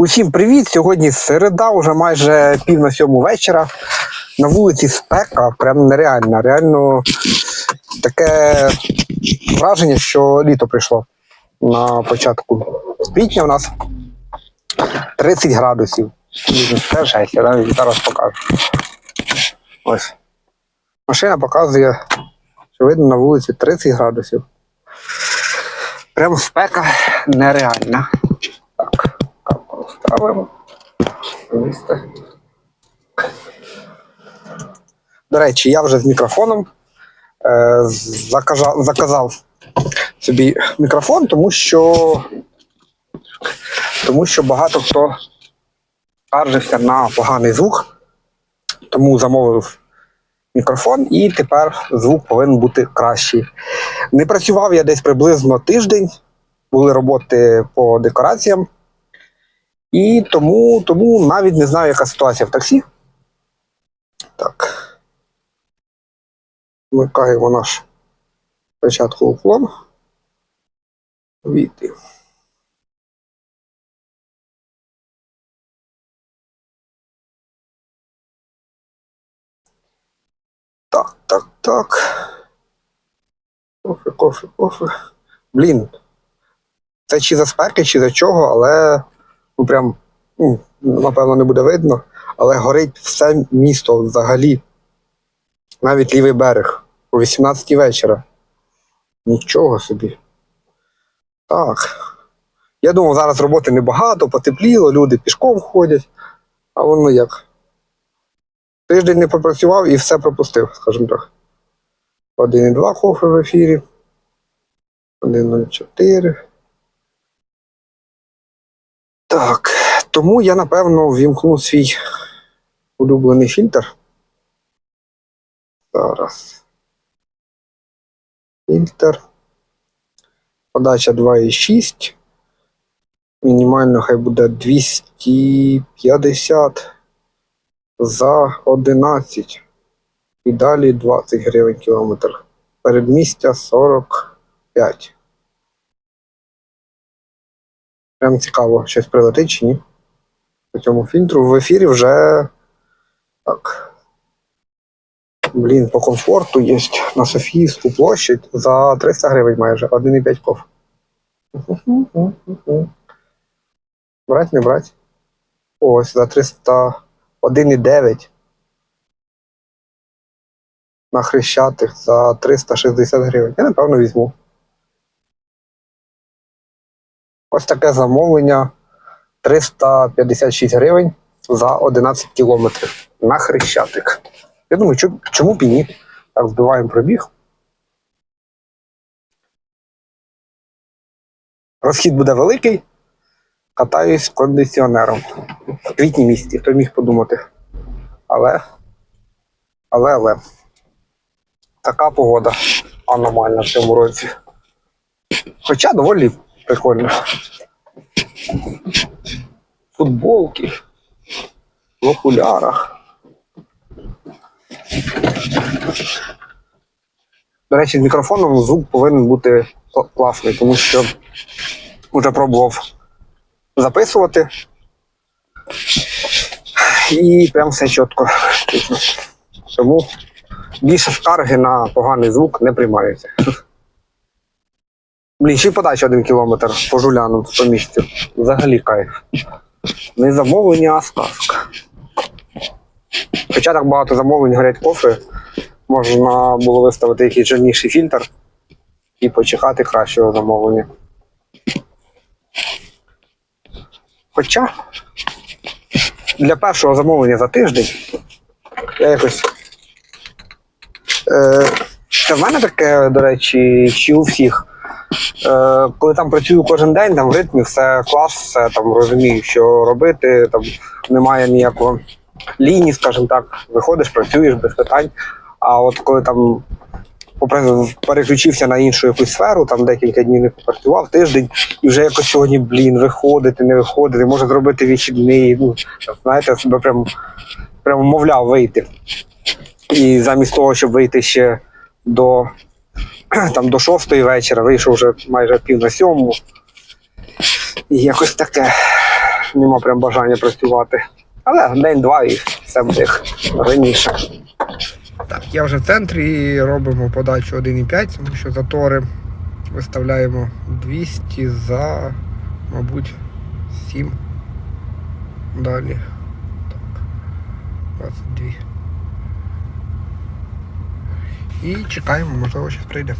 Усім привіт! Сьогодні середа, вже майже пів на сьому вечора. На вулиці спека, прям нереальна. Реально таке враження, що літо прийшло на початку квітня у нас 30 градусів. Жесть, я навіть зараз покажу. Ось. Машина показує, що видно на вулиці 30 градусів. Прям спека нереальна. Камеру. Місце. До речі, я вже з мікрофоном е, заказав, заказав собі мікрофон, тому що, тому що багато хто скаржився на поганий звук, тому замовив мікрофон, і тепер звук повинен бути кращий. Не працював я десь приблизно тиждень, були роботи по декораціям. І тому, тому навіть не знаю, яка ситуація в таксі. Так. Вмикаємо наш спочатку уклон. Війти. Так, так, так. Кофе, кофе, кофе. Блін. Це чи за спеки, чи за чого, але ну прям, ну, напевно, не буде видно. Але горить все місто взагалі. Навіть лівий берег о 18 вечора. Нічого собі. Так. Я думав, зараз роботи небагато, потепліло, люди пішком ходять, а воно як. Тиждень не попрацював і все пропустив, скажімо так. 1,2 кофе в ефірі. 1,04. Так, тому я напевно ввімкну свій улюблений фільтр. Зараз. Фільтр. Подача 2,6. Мінімально хай буде 250 за 11. І далі 20 гривень кілометр. Передмістя 45. Прям цікаво, щось прилетить чи ні. По цьому фільтру в ефірі вже так. Блін, по комфорту є на Софіївську площадь за 300 гривень майже, 1,5 коф. Брать, не брать. Ось за 300. 1,9. На хрещатих за 360 гривень. Я напевно візьму. Ось таке замовлення 356 гривень за 11 кілометрів на хрещатик. Я думаю, чому, б і ні? Так, збиваємо пробіг. Розхід буде великий. Катаюсь кондиціонером. В квітні місті, хто міг подумати. Але, але, але. Така погода аномальна в цьому році. Хоча доволі прикольно. Футболки. В окулярах. До речі, з мікрофоном звук повинен бути класний, тому що вже пробував записувати. І прям все чітко. Тому більше скарги на поганий звук не приймаються. Блін, ще подача один кілометр по жуляну по місцю. Взагалі кайф. Не замовлення, а сказка. Хоча так багато замовлень горять кофе, можна було виставити якийсь жирніший фільтр і почекати кращого замовлення. Хоча для першого замовлення за тиждень я якось. Е, це в мене таке, до речі, чи у всіх. Е, коли там працюю кожен день, там в ритмі все клас, все там розумію, що робити, там немає ніякого лінії, скажімо так, виходиш, працюєш без питань. А от коли там переключився на іншу якусь сферу, там декілька днів не попрацював, тиждень, і вже якось сьогодні, блін, виходити, не виходити, може зробити вихідний. Ну, знаєте, себе прям, прям мовляв вийти. І замість того, щоб вийти ще до, там, до шостої вечора, вийшов вже майже пів на сьому. І якось таке. нема прям бажання працювати. Але день-два і все буде раніше. Так, я вже в центрі і робимо подачу 1,5, тому що затори виставляємо 200 за, мабуть, 7. Далі. Так. І чекаємо, можливо, щось прийде.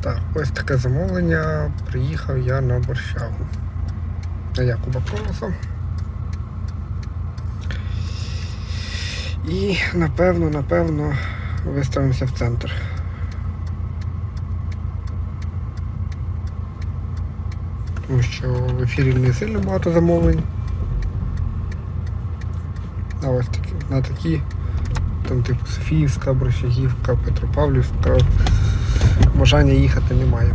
Так, ось таке замовлення. Приїхав я на борщагу. На Якуба Колоса. І напевно, напевно, виставимося в центр. Тому що в ефірі не сильно багато замовлень. А ось такі, на такі, там типу Софіївська, Борщагівка, Петропавлівська. Бажання їхати немає.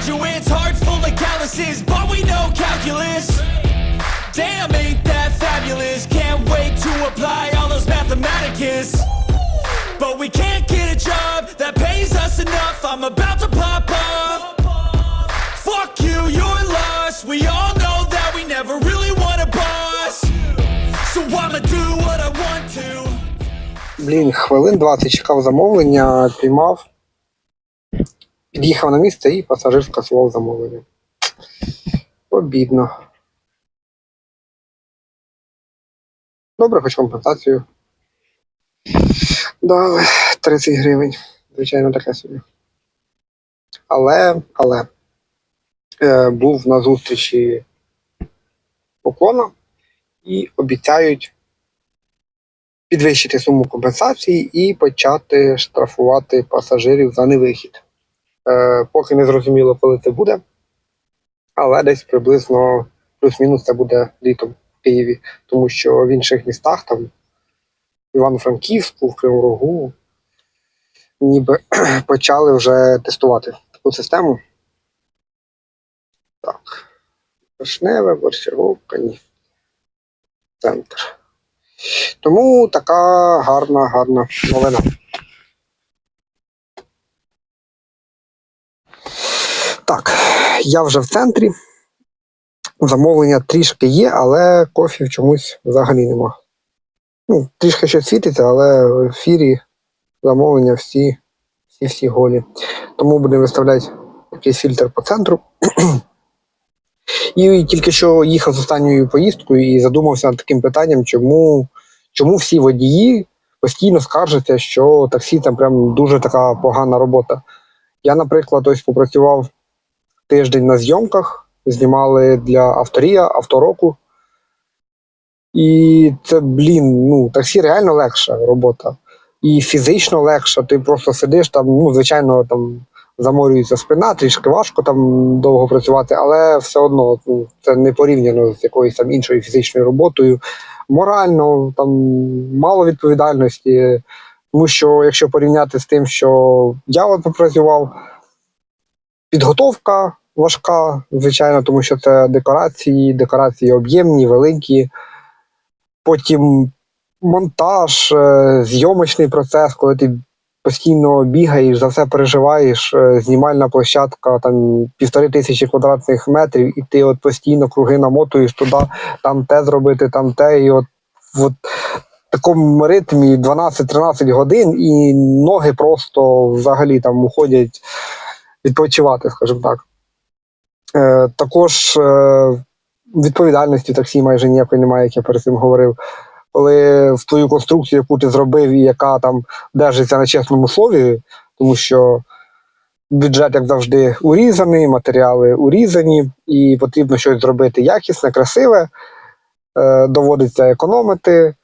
graduates, hearts full of calluses, but we know calculus. Damn, ain't that fabulous? Can't wait to apply all those mathematicus. But we can't get a job that pays us enough. I'm about to pop off. Fuck you, you're lost. We all know that we never really want a boss. So I'ma do what I want to. Блін, хвилин 20 чекав замовлення, піймав. Під'їхав на місце і пасажир скасував замовлення. Обідно. Добре, хоч компенсацію. Дали 30 гривень. Звичайно, таке собі. Але, але е, був на зустрічі поклона і обіцяють підвищити суму компенсації і почати штрафувати пасажирів за невихід. Е, поки не зрозуміло, коли це буде, але десь приблизно плюс-мінус це буде літом в Києві, тому що в інших містах, там Івано-Франківську, в Кривому Рогу, ніби почали вже тестувати таку систему. Так. Вишневе, Борщаговка, ні. Центр. Тому така гарна, гарна новина. Так, я вже в центрі. Замовлення трішки є, але кофі чомусь взагалі нема. Ну, трішки ще світиться, але в ефірі замовлення всі, всі, всі голі. Тому будемо виставляти якийсь фільтр по центру. І тільки що їхав з останньою поїздкою і задумався над таким питанням, чому, чому всі водії постійно скаржаться, що таксі там прям дуже така погана робота. Я, наприклад, ось попрацював тиждень на зйомках, знімали для авторія, автороку. І це, блін, ну, таксі реально легша робота. І фізично легша. Ти просто сидиш там, ну, звичайно, там заморюється спина, трішки важко там довго працювати, але все одно ну, це не порівняно з якоюсь там іншою фізичною роботою. Морально там мало відповідальності. Тому що якщо порівняти з тим, що я от попрацював, підготовка, важка, звичайно, тому що це декорації, декорації об'ємні, великі. Потім монтаж, е, зйомочний процес, коли ти постійно бігаєш, за все переживаєш, е, знімальна площадка, там півтори тисячі квадратних метрів, і ти от постійно круги намотуєш туди, там те зробити, там те, і от в такому ритмі 12-13 годин, і ноги просто взагалі там уходять відпочивати, скажімо так. Е, також е, відповідальності таксі майже ніякої немає, як я перед цим говорив. Коли в твою конструкцію, яку ти зробив, і яка там держиться на чесному слові, тому що бюджет, як завжди, урізаний, матеріали урізані, і потрібно щось зробити якісне, красиве, е, доводиться економити.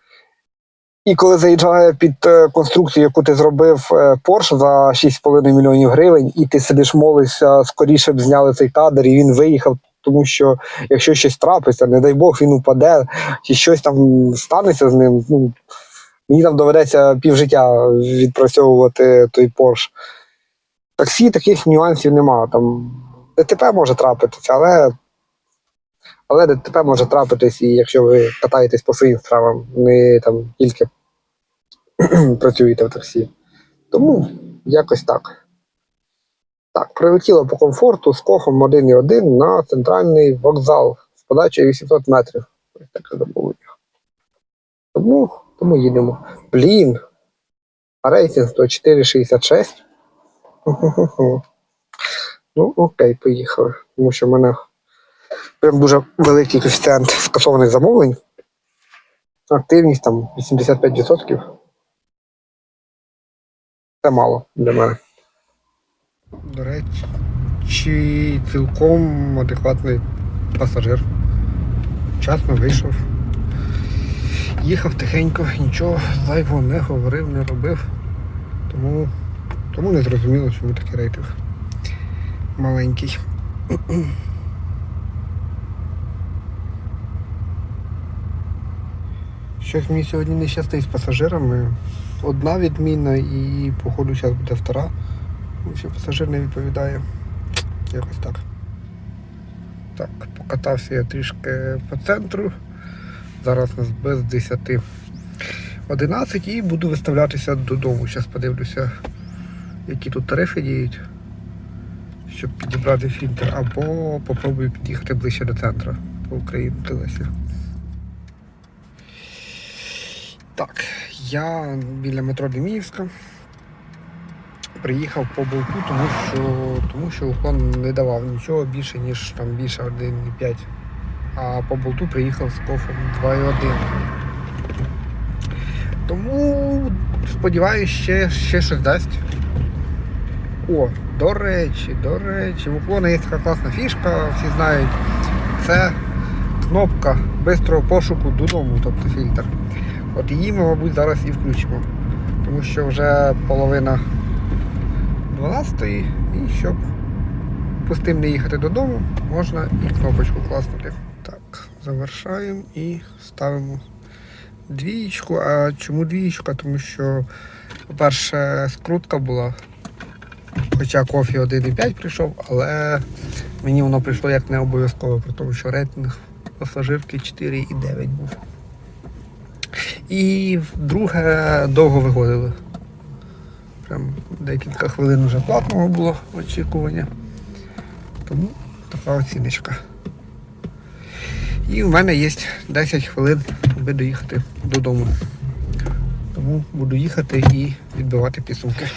І коли заїжджає під е, конструкцію, яку ти зробив е, Porsche за 6,5 мільйонів гривень, і ти сидиш, молишся, скоріше б зняли цей кадр, і він виїхав, тому що якщо щось трапиться, не дай Бог, він упаде, чи щось там станеться з ним. Ну, мені там доведеться півжиття відпрацьовувати той Porsche. Таксі таких нюансів нема. Там ДТП може трапитися, але, але ДТП може трапитись, і якщо ви катаєтесь по своїм справам, не там тільки працюєте в таксі. Тому якось так. Так, прилетіло по комфорту з кохом 1,1 на центральний вокзал з подачею 800 метрів. Ось таке замовлення. Тому, тому їдемо. Блін. А рейтинг 104,66. Ну, окей, поїхали. Тому що в мене прям дуже великий коефіцієнт скасованих замовлень. Активність там 85%. Це мало для мене. До речі, цілком адекватний пасажир. Вчасно вийшов. Їхав тихенько, нічого зайвого не говорив, не робив. Тому, тому не зрозуміло, чому такий рейтинг маленький. Щось мені сьогодні не щастить з пасажирами. Одна відміна і, походу, зараз буде втора. Що пасажир не відповідає. Якось так. Так, покатався я трішки по центру. Зараз нас без 10. 11 і буду виставлятися додому. Зараз подивлюся, які тут тарифи діють, щоб підібрати фільтр, або попробую під'їхати ближче до центру по Україні Телесі. Так, я біля метро Деміївська. Приїхав по болту, тому що, тому що уклон не давав нічого більше, ніж там більше 1,5. А по болту приїхав з кофом 2,1. Тому сподіваюся, ще, ще щось дасть. О, до речі, до речі, в уклона є така класна фішка, всі знають. Це кнопка бистрого пошуку додому, тобто фільтр. От її ми, мабуть, зараз і включимо. Тому що вже половина 12-ї, і щоб пустим не їхати додому, можна і кнопочку класнути. Так, завершаємо і ставимо двієчку. А чому двієчка? Тому що, по-перше, скрутка була. Хоча кофі 1,5 прийшов, але мені воно прийшло як не обов'язково, тому, що рейтинг пасажирки 4,9 був. І друге довго виходили. Прям декілька хвилин вже платного було очікування. Тому така оціночка. І в мене є 10 хвилин, аби доїхати додому. Тому буду їхати і відбивати підсумки.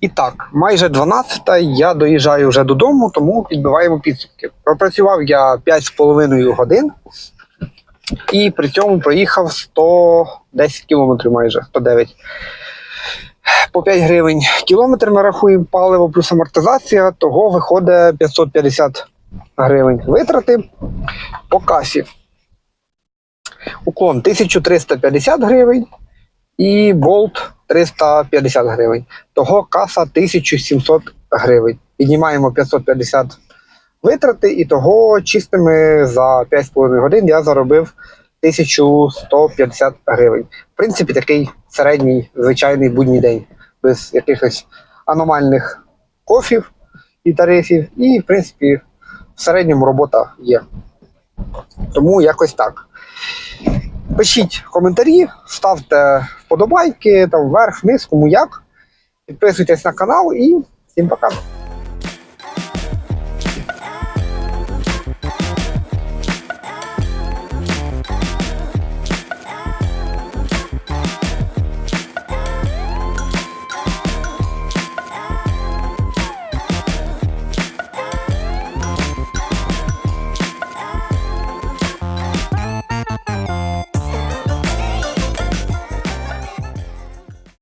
І так, майже 12-та я доїжджаю вже додому, тому підбиваємо підсумки. Пропрацював я 5,5 годин і при цьому проїхав 110 кілометрів майже 109. По 5 гривень кілометр ми рахуємо паливо плюс амортизація, того виходить 550 гривень витрати по касі. Уклон 1350 гривень і болт 350 гривень. Того каса 1700 гривень. Піднімаємо 550 витрати, і того чистими за 5,5 годин я заробив 1150 гривень. В принципі, такий середній звичайний будній день, без якихось аномальних кофів і тарифів. І, в принципі, в середньому робота є. Тому якось так. Пишіть коментарі, ставте вподобайки там вверх, вниз, кому як. Підписуйтесь на канал і всім пока.